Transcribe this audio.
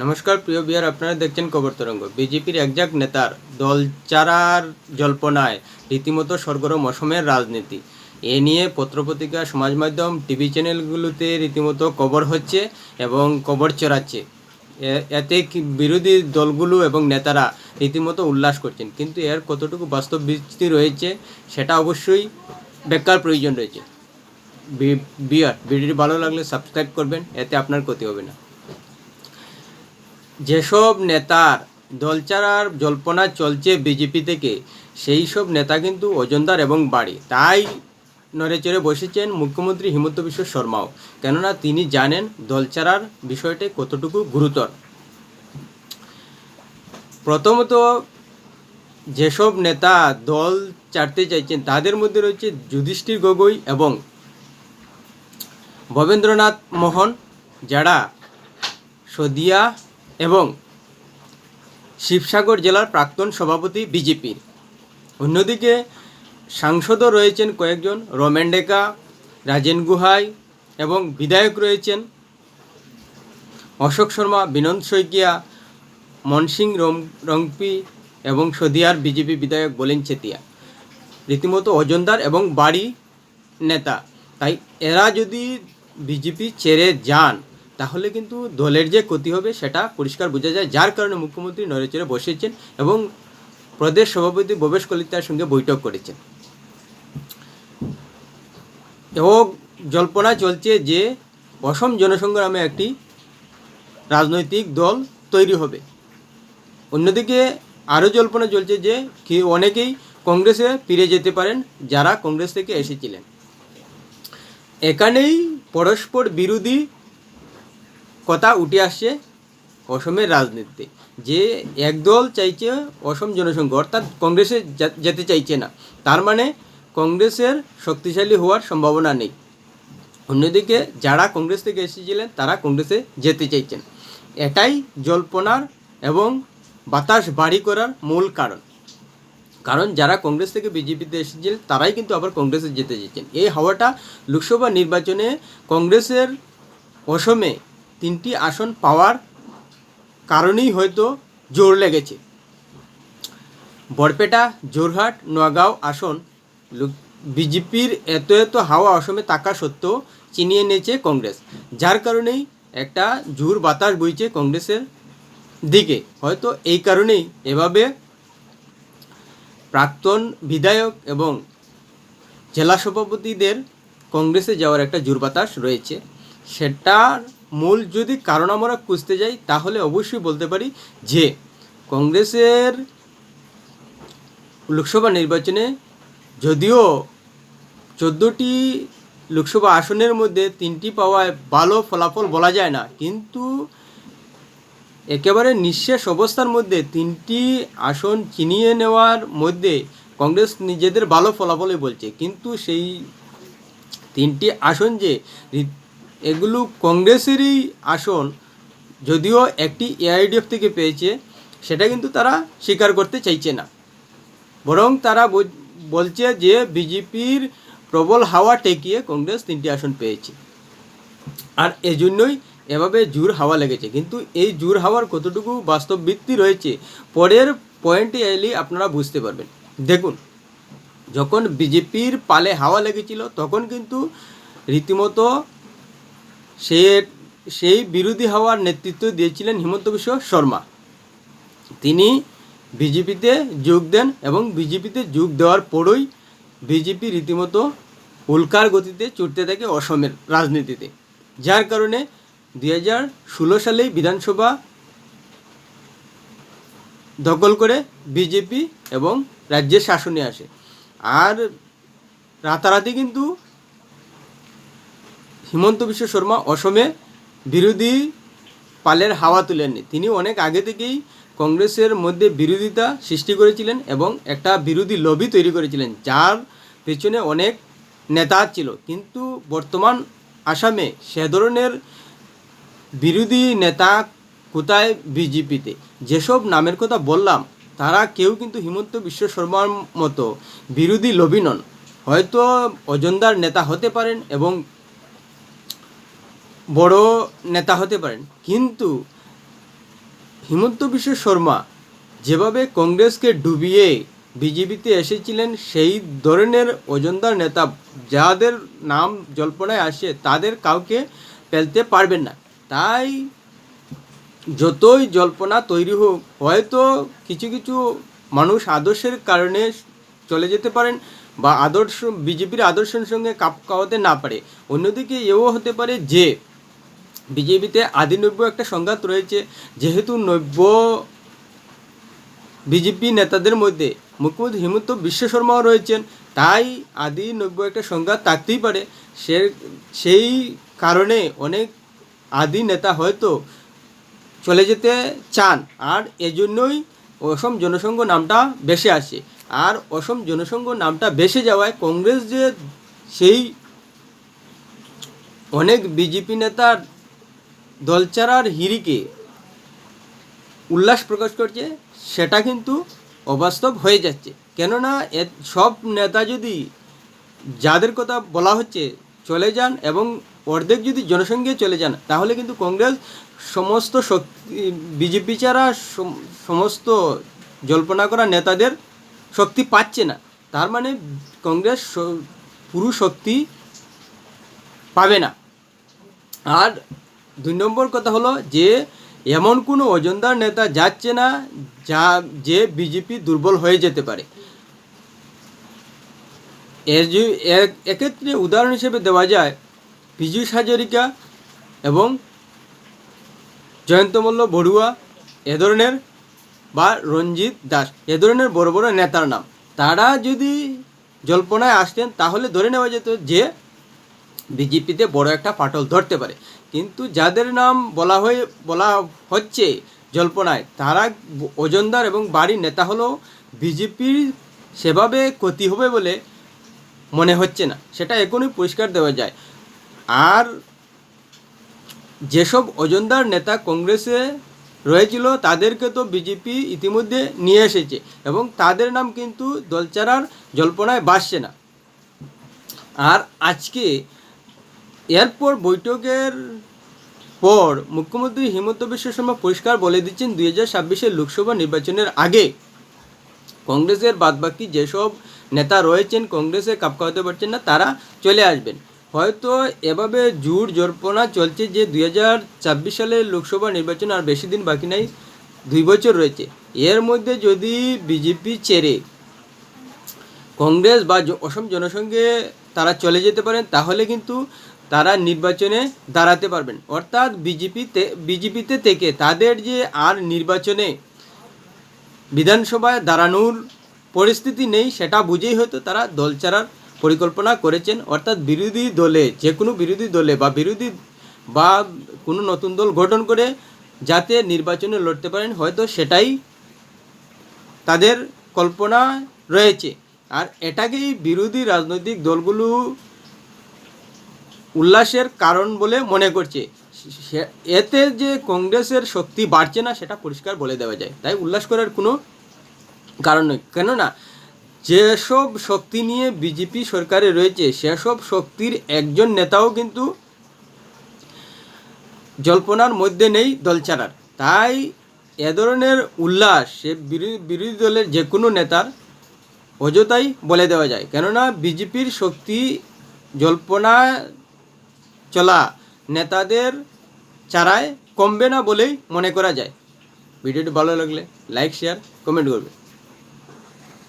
নমস্কার, প্রিয় বিহার আপনারা দেখছেন খবর তরঙ্গ। বিজেপির একজাক নেতার দলচারার জল্পনায় রীতিমতো সরগরম অসমের রাজনীতি। এ নিয়ে পত্রপত্রিকা সমাজ মাধ্যম টিভি চ্যানেলগুলোতে রীতিমতো কবর হচ্ছে এবং কবর চড়াচ্ছে। এতে বিরোধী দলগুলো এবং নেতারা রীতিমতো উল্লাস করছেন। কিন্তু এর কতটুকু বাস্তব ভিত্তি রয়েছে, সেটা অবশ্যই বেকার প্রয়োজন রয়েছে। বিয়ার, ভিডিওটি ভালো লাগলে সাবস্ক্রাইব করবেন, এতে আপনার ক্ষতি হবে না। যেসব নেতার দলচারার জল্পনা চলছে বিজেপি থেকে, সেই সব নেতা কিন্তু অজন্তার এবং বাড়ি। তাই নড়েচড়ে বসেছেন মুখ্যমন্ত্রী হিমন্ত বিশ্ব শর্মাও। কেননা তিনি জানেন দলচারার বিষয়টি কতটুকু গুরুতর। প্রথমত, যেসব নেতা দল চাটতে চাইছেন, তাদের মধ্যে রয়েছে যুধিষ্ঠির গগৈ এবং ভবেন্দ্রনাথ মোহন, যারা সদিয়া এবং শিবসাগর জেলার প্রাক্তন সভাপতি বিজেপির অন্যদিকে সাংসদও রয়েছেন কয়েকজন, রমেন ডেকা, রাজেন গুহাই এবং বিধায়ক রয়েছেন অশোক শর্মা, বিনোদ শইকিয়া, মনসিং রং রংপি এবং সদিয়ার বিজেপি বিধায়ক বলেন চেতিয়া। রীতিমতো অজন্তার এবং বাড়ি নেতা। তাই এরা যদি বিজেপি ছেড়ে যান তাহলে কিন্তু দলের যে ক্ষতি হবে সেটা পরিষ্কার বোঝা যায়। যার কারণে মুখ্যমন্ত্রী নড়েচড়ে বসেছেন এবং প্রদেশ সভাপতি ভবেশ কলিতার সঙ্গে বৈঠক করেছেন। এবং জল্পনা চলছে যে অসম জনসংঘ নামে একটি রাজনৈতিক দল তৈরি হবে। অন্যদিকে আরও জল্পনা চলছে যে অনেকেই কংগ্রেসে ফিরে যেতে পারেন যারা কংগ্রেস থেকে এসেছিলেন। এখানেই পরস্পর বিরোধী কথা উঠে আসছে অসমের রাজনীতিতে। যে একদল চাইছে অসম জনসংঘ, অর্থাৎ কংগ্রেসে যেতে চাইছে না। তার মানে কংগ্রেসের শক্তিশালী হওয়ার সম্ভাবনা নেই। অন্যদিকে যারা কংগ্রেস থেকে এসেছিলেন, তারা কংগ্রেসে যেতে চাইছেন। এটাই জল্পনার এবং বাতাস বাড়ি করার মূল কারণ। কারণ যারা কংগ্রেস থেকে বিজেপিতে এসেছিলেন, তারাই কিন্তু আবার কংগ্রেসে যেতে চাইছেন। এই হাওয়াটা লোকসভা নির্বাচনে কংগ্রেসের অসমে তিনটি আসন পাওয়ার কারণেই হয়তো জোর লেগেছে। বরপেটা জোরহাট নোয়াগাঁও আসন বিজেপির এত এত হাওয়া অসমে থাকা সত্ত্বেও চিনিয়ে নিয়েছে কংগ্রেস। যার কারণেই একটা জোর বাতাস বইছে কংগ্রেসের দিকে। হয়তো এই কারণেই এভাবে প্রাক্তন বিধায়ক এবং জেলা সভাপতিদের কংগ্রেসে যাওয়ার একটা জোর বাতাস রয়েছে। সেটার মূল যদি কারণ আমরা খুঁজতে যাই, তাহলে অবশ্যই বলতে পারি যে কংগ্রেসের লোকসভা নির্বাচনে যদিও চোদ্দোটি লোকসভা আসনের মধ্যে তিনটি পাওয়ায় ভালো ফলাফল বলা যায় না, কিন্তু একেবারে নিঃশেষ অবস্থার মধ্যে তিনটি আসন চিনিয়ে নেওয়ার মধ্যে কংগ্রেস নিজেদের ভালো ফলাফলই বলছে। কিন্তু সেই তিনটি আসন যে এগুলো কংগ্রেসেরই আসন, যদিও একটি এআইডিএফ থেকে পেয়েছে, সেটা কিন্তু তারা স্বীকার করতে চাইছে না। বরং তারা বল- বলছে যে বিজেপির প্রবল হাওয়া টেকিয়ে কংগ্রেস তিনটি আসন পেয়েছে। আর এজন্যই এভাবে জোর হাওয়া লেগেছে। কিন্তু এই জোর হাওয়ার কতটুকু বাস্তব ভিত্তি রয়েছে, পরের পয়েন্টে এলে আপনারা বুঝতে পারবেন। দেখুন, যখন বিজেপির পালে হাওয়া লেগেছিল, তখন কিন্তু রীতিমতো সে, সেই বিরোধী হওয়ার নেতৃত্ব দিয়েছিলেন হিমন্ত বিশ্ব শর্মা। তিনি বিজেপিতে যোগ দেন এবং বিজেপিতে যোগ দেওয়ার পরই বিজেপি রীতিমতো উল্কার গতিতে চড়তে থাকে অসমের রাজনীতিতে। যার কারণে দুই হাজার ষোলো সালেই বিধানসভা দখল করে বিজেপি এবং রাজ্যের শাসনে আসে। আর রাতারাতি কিন্তু হিমন্ত বিশ্ব শর্মা অসমে বিরোধী পালের হাওয়া তুলেননি। তিনি অনেক আগে থেকেই কংগ্রেসের মধ্যে বিরোধিতা সৃষ্টি করেছিলেন এবং একটা বিরোধী লবি তৈরি করেছিলেন, যার পেছনে অনেক নেতা ছিল। কিন্তু বর্তমান আসামে সে ধরনের বিরোধী নেতা কোথায় বিজেপিতে? যেসব নামের কথা বললাম, তারা কেউ কিন্তু হিমন্ত বিশ্ব শর্মার মতো বিরোধী লবি নন। হয়তো অজন্দার নেতা হতে পারেন এবং বড় নেতা হতে পারেন। কিন্তু হিমন্ত বিশ্ব শর্মা যেভাবে কংগ্রেসকে ডুবিয়ে বিজেপিতে এসেছিলেন, সেই ধরনের ওজনদার নেতা যাদের নাম জল্পনায় আসে তাদের কাউকে ফেলতে পারবেন না। তাই যতই জল্পনা তৈরি হোক, হয়তো কিছু কিছু মানুষ আদর্শের কারণে চলে যেতে পারেন বা আদর্শ, বিজেপির আদর্শের সঙ্গে কাপ খাওয়াতে না পারে। অন্যদিকে এও হতে পারে যে বিজেপিতে আদি নব্য একটা সংঘাত রয়েছে, যেহেতু নব্য বিজেপি নেতাদের মধ্যে মুখ্যমন্ত্রী হিমন্ত বিশ্ব শর্মাও রয়েছেন, তাই আদি নব্য একটা সংঘাত থাকতেই পারে। সে, সেই কারণে অনেক আদি নেতা হয়তো চলে যেতে চান, আর এজন্যই অসম জনসংঘ নামটা বেশি আসে। আর অসম জনসংঘ নামটা বেশি যাওয়ায় কংগ্রেস যে, সেই অনেক বিজেপি নেতার দলচারার হিরিকে উল্লাস প্রকাশ করছে, সেটা কিন্তু অবাস্তব হয়ে যাচ্ছে। কেননা সব নেতা যদি যাদের কথা বলা হচ্ছে চলে যান এবং অর্ধেক যদি জনসংঘে চলে যান, তাহলে কিন্তু কংগ্রেস সমস্ত শক্তি, বিজেপি ছাড়া সমস্ত জল্পনা করা নেতাদের শক্তি পাচ্ছে না। তার মানে কংগ্রেস পুরো শক্তি পাবে না। আর দুই নম্বর কথা হলো যে, এমন কোনো ওজনদার নেতা যাচ্ছে না যা, যে বিজেপি দুর্বল হয়ে যেতে পারে। এক্ষেত্রে উদাহরণ হিসেবে দেওয়া যায় পীযূষ হাজরিকা এবং জয়ন্ত মল্ল বড়ুয়া, এ ধরনের বা রঞ্জিত দাস, এ ধরনের বড় বড় নেতার নাম। তারা যদি জল্পনায় আসতেন, তাহলে ধরে নেওয়া যেত যে, বিজেপিতে বড় একটা ফাটল ধরতে পারে। কিন্তু যাদের নাম বলা হয়ে, বলা হচ্ছে জল্পনায়, তারা ওজনদার এবং বাড়ির নেতা হলেও বিজেপির সেভাবে ক্ষতি হবে বলে মনে হচ্ছে না। সেটা এখনই পরিষ্কার দেওয়া যায়। আর যেসব ওজনদার নেতা কংগ্রেসে রয়েছিল, তাদেরকে তো বিজেপি ইতিমধ্যে নিয়ে এসেছে এবং তাদের নাম কিন্তু দলচারার জল্পনায় বাসছে না। আর আজকে এরপর বৈঠকের পর মুখ্যমন্ত্রী হিমন্ত বিশ্ব শর্মা পরিষ্কার বলে দিচ্ছেন দুই হাজার ছাব্বিশের লোকসভা নির্বাচনের আগে। কংগ্রেসের বাদবাকি যেসব নেতা রয়েছেন, কংগ্রেসে কাপ খাওয়াতে পারছেন না, তারা চলে আসবেন। হয়তো এভাবে জোর জল্পনা চলছে যে দুই হাজার ছাব্বিশ সালের লোকসভা নির্বাচন আর বেশি দিন বাকি নাই, দুই বছর রয়েছে। এর মধ্যে যদি বিজেপি ছেড়ে কংগ্রেস বা অসম জনসংঘে তারা চলে যেতে পারেন, তাহলে কিন্তু তারা নির্বাচনে দাঁড়াতে পারবেন। অর্থাৎ বিজেপিতে বিজেপিতে থেকে তাদের যে আর নির্বাচনে বিধানসভায় দাঁড়ানোর পরিস্থিতি নেই, সেটা বুঝেই হয়তো তারা দল ছাড়ার পরিকল্পনা করেছেন। অর্থাৎ বিরোধী দলে, যে কোনো বিরোধী দলে বা বিরোধী বা কোনো নতুন দল গঠন করে যাতে নির্বাচনে লড়তে পারেন, হয়তো সেটাই তাদের কল্পনা রয়েছে। আর এটাকেই বিরোধী রাজনৈতিক দলগুলো উল্লাসের কারণ বলে মনে করছে। এতে যে কংগ্রেসের শক্তি বাড়ছে না, সেটা পরিষ্কার বলে দেওয়া যায়। তাই উল্লাস করার কোনো কারণ নয় কেননা, যেসব শক্তি নিয়ে বিজেপি সরকারে রয়েছে, সেসব শক্তির একজন নেতাও কিন্তু জল্পনার মধ্যে নেই দলচারার তাই এ ধরনের উল্লাস সে বিরোধী দলের যে কোনো নেতার অযথাই বলে দেওয়া যায়। কেননা, বিজেপির শক্তি জল্পনা চলা নেতাদের চারায় কমবে না বলেই মনে করা যায়। ভিডিওটি ভালো লাগলে লাইক শেয়ার কমেন্ট করবে।